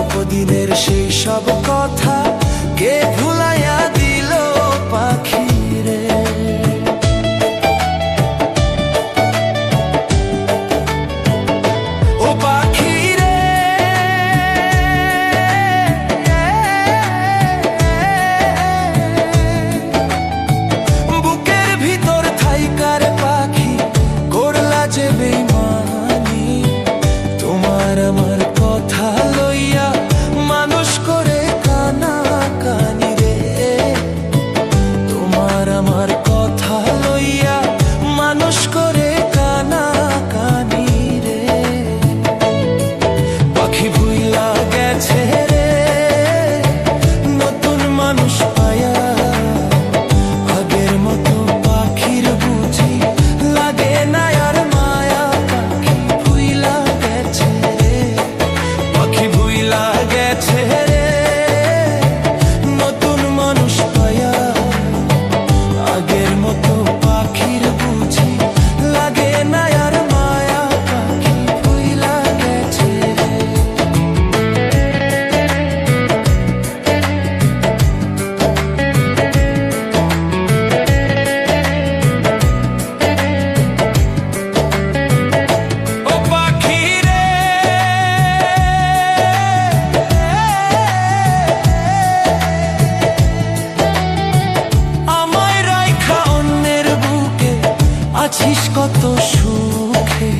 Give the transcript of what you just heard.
অল্প দিনের সেই সব কথা কে ভুলাই আছিস কত সুখে।